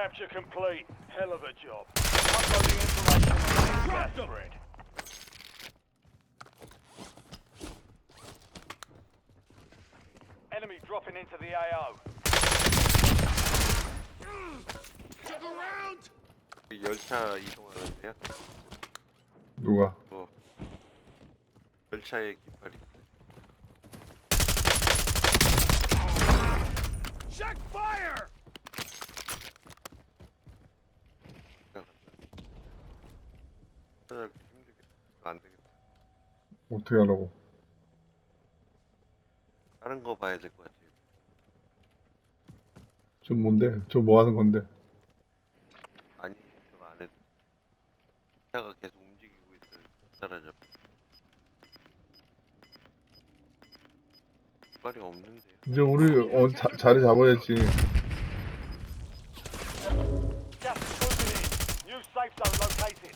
Capture complete. Hell of a job. Uploading information on the gas spread. Enemy dropping into the AO. 열차 이동하는데요. 누가? 뭐 열차의 깃발이 Check fire! 찾아기 힘들겠다. 안 되겠다. 어떻게 하라고? 다른 거 봐야 될 것 같아요. 저 뭔데? 저 뭐 하는 건데? 아니 저거 안 해도 차가 계속 움직이고 있어요. 따라잡. 깃발이 없는데요. 이제 우리 어, 자, 자리 잡아야지. Gas is moving in. New safe zone located.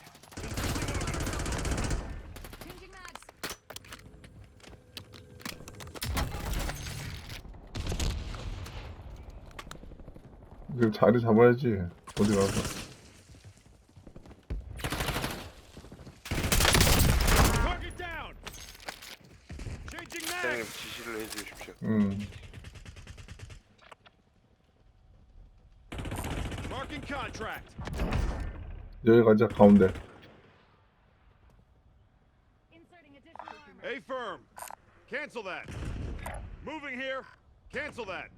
Changing mags. 이제 자리 잡아야지. 어디 가서. Target down! Changing 사장님 지시를 해주십시오. 응. Marking contract. 여기 가자 가운데. Inserting additional armor. A firm. Cancel that. Moving here. Cancel that.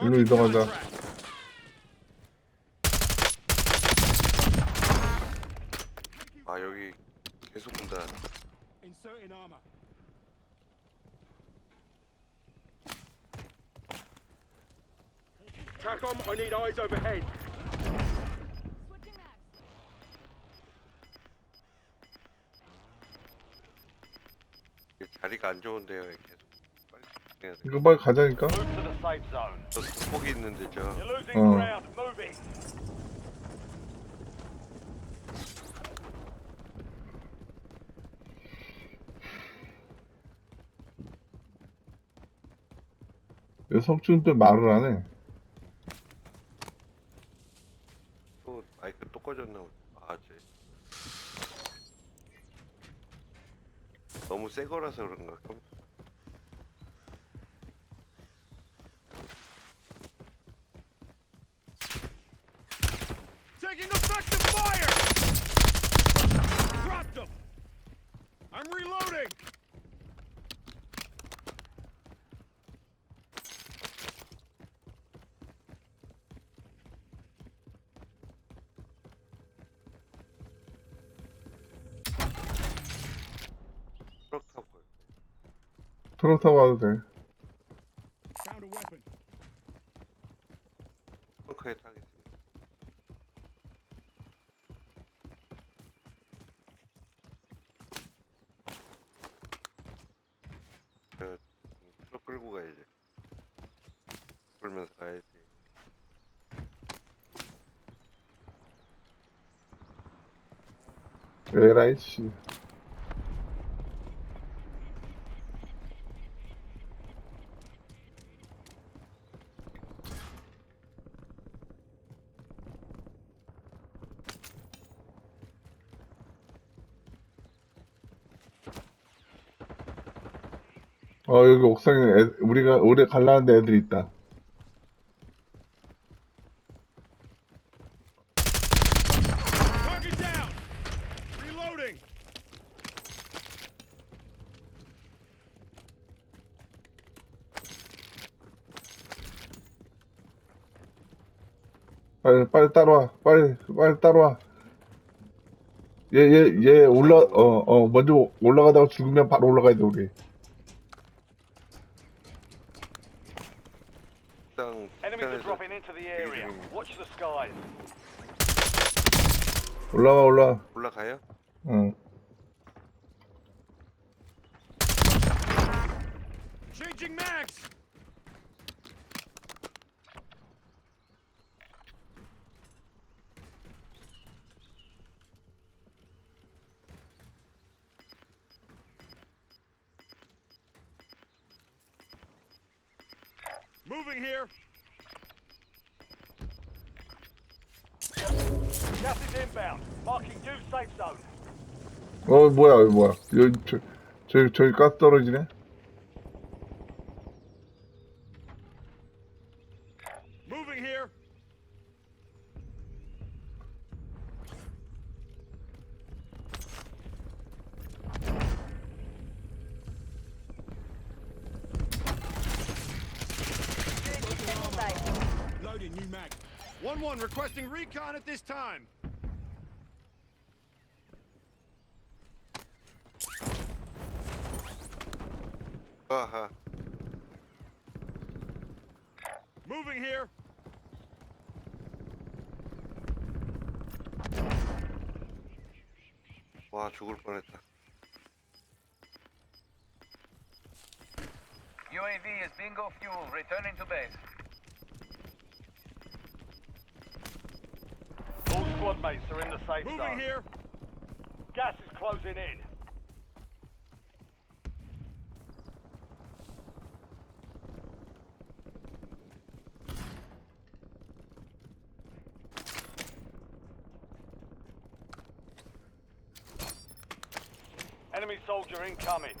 일로 이동하자. 아 여기 계속 본다. TACOM, I need eyes overhead. 자리가 안 좋은데요. 빨리 해야 돼. 이거 빨리 가자니까. Move to the safe zone. 저 수폭이 있는데 저 You're losing Oh. ground. Moving. 왜 석준 또 말을 안 해? 또 마이크 또 꺼졌나 보다. 아, 쟤. 너무 새 거라서 그런가? 컴- Taking effective fire! Dropped them! I'm reloading! 트럭 타고 가요. 타고 와도 돼. 트렁크에 타겠습니다. 저 트럭 끌고 가야지. 끌면서 가야지. 에라이 씨. 어 여기 옥상에 애, 우리가 우리 갈라는데 애들 있다. 빨리 빨리 따라와. 빨리 빨리 따라와. 얘 얘 얘 올라 어어 먼저 올라가다가 죽으면 바로 올라가야 돼 우리. 일단 Enemies are 북한에서 dropping into the area. Watch the skies. 올라가 올라. 올라가요? 응. Changing mags! Moving here. Gas is inbound. Marking new safe zone. 어 뭐야 이거 뭐야 여기 저, 저 저기 가스 떨어지네 Moving here. Loading new mag. 1-1 requesting recon at this time. 아하. Moving here. 와 죽을 뻔했다. UAV is bingo fuel, returning to base. Squad mates are in the safe Moving zone. here. Gas is closing in. Enemy soldier incoming.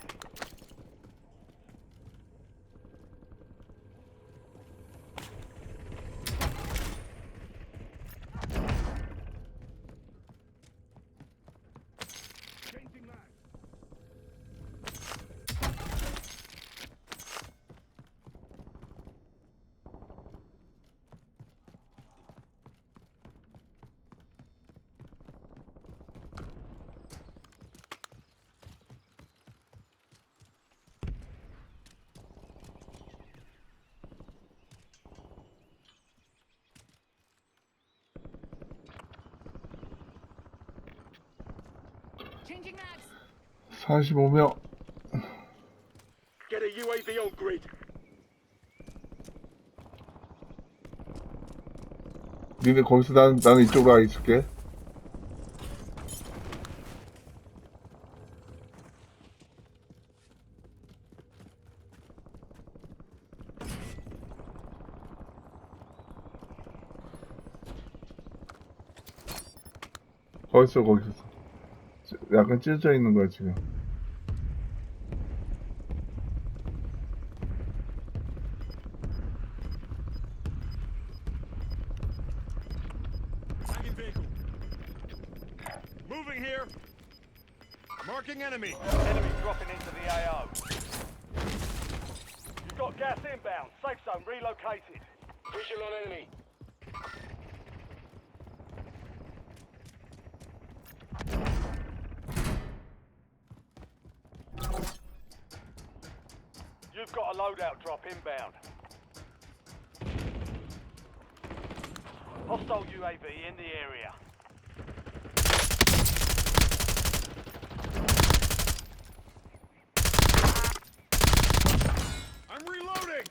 45명. Get a UAV on grid. 니네 거기서 난, 나는 이쪽으로 와 있을게. 거기서 거기서 약간 찢어져 있는 거야 지금 Tagging vehicle. Moving here. Marking enemy. Enemy dropping into the AO. You've got gas inbound. Safe zone relocated. Visual on enemy. Loadout drop inbound. Hostile UAV in the area. I'm reloading.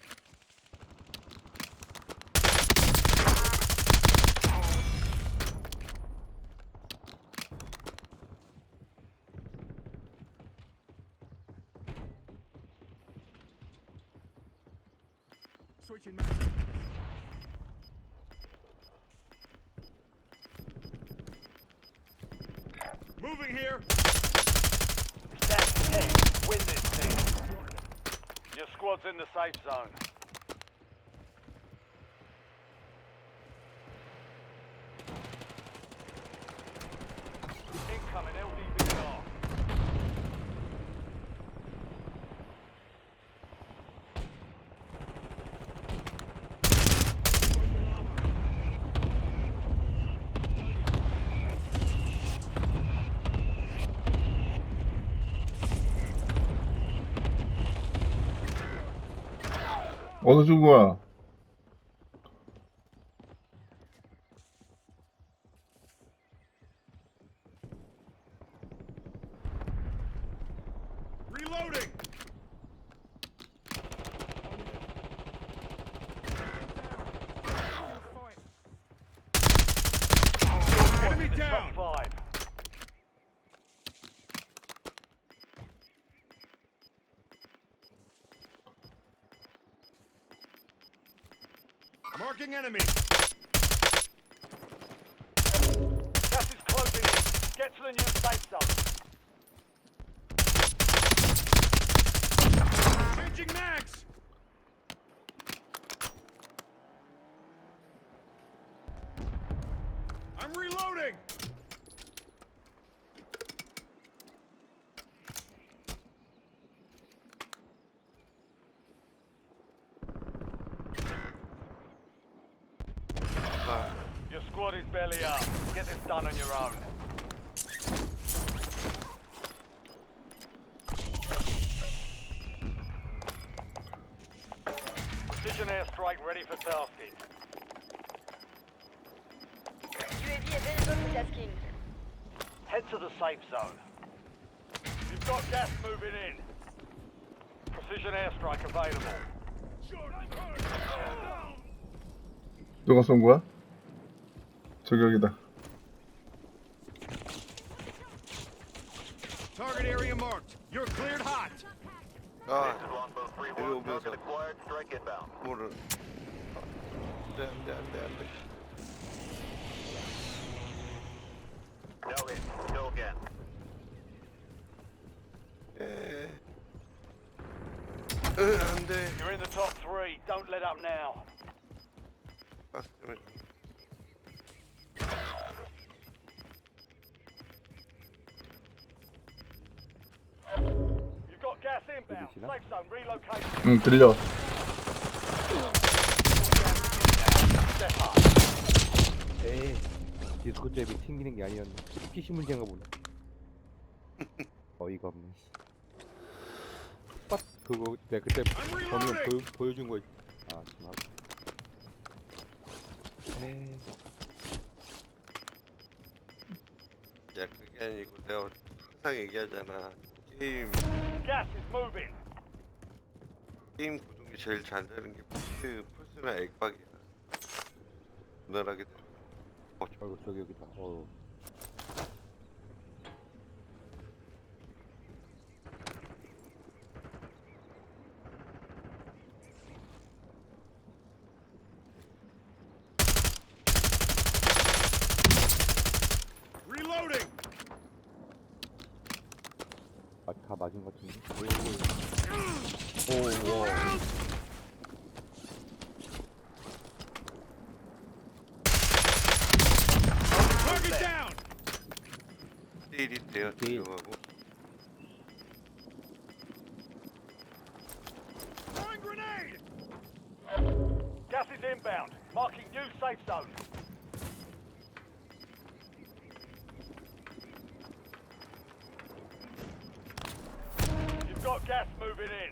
Switching mag. Moving here. Stand team. Win this thing. Your squad's in the safe zone. 어느 중구야 Marking enemy. Gas is closing in. Get to the new safe zone. Changing mags. I'm reloading. 아, Your squad is barely up. Get this done on your own. Precision airstrike ready for tasking. UAV available for tasking. Head to the safe zone. You've got gas moving in. Precision airstrike available. 누가 쏜 거야? 저격이다. Target area marked. You're cleared hot. 아, 내려오면서 뭐를 안돼 안돼 안돼 안돼 에 으, 안돼 You're in the top three. Don't let up now. 가스 때문 응, 들려. 에이 디스코 잽이 튕기는 게 아니었네. PC 문제인가 보네. 어이가 없네 빡 그거 내가 그때 범인 보여, 보여준 거 아, 지금 하고 에이 야 그게 아니고 내가 항상 얘기하잖아. 게임. Gas is moving. 게임 구동이 제일 잘 되는 게 플스 플스나 액박이야. 무난하게 돼 아이고 저기 여기다. 어 Reloading. 아, 다 맞은 것 같은데? 오 와 Is inbound. Marking new safe zone. You've got gas moving in.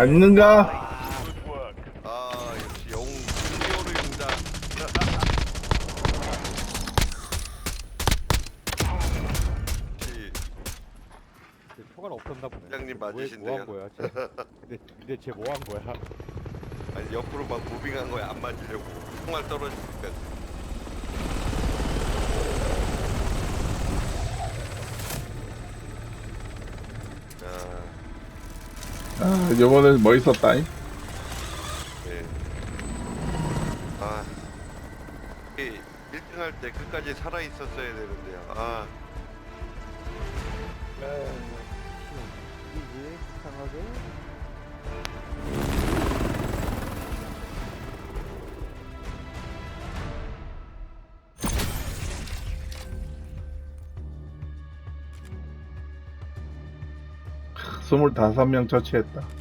Good work. 아 역시 영웅 히어로입니다. 역시 쟤 초과가 없었나 보네. 부장님 뭐- 맞으신데요? 뭐한 거야? 쟤 근데 근데 쟤뭐 한 거야? 아니 옆으로 막 무빙한 거야. 안 맞으려고. 총알 떨어지니까 아, 이번엔 멋있었다잉. 네. 아, 이게 1등 할 때 끝까지 살아 있었어야 되는데요. 아, 이게 이상하게 스물다섯 명 처치했다.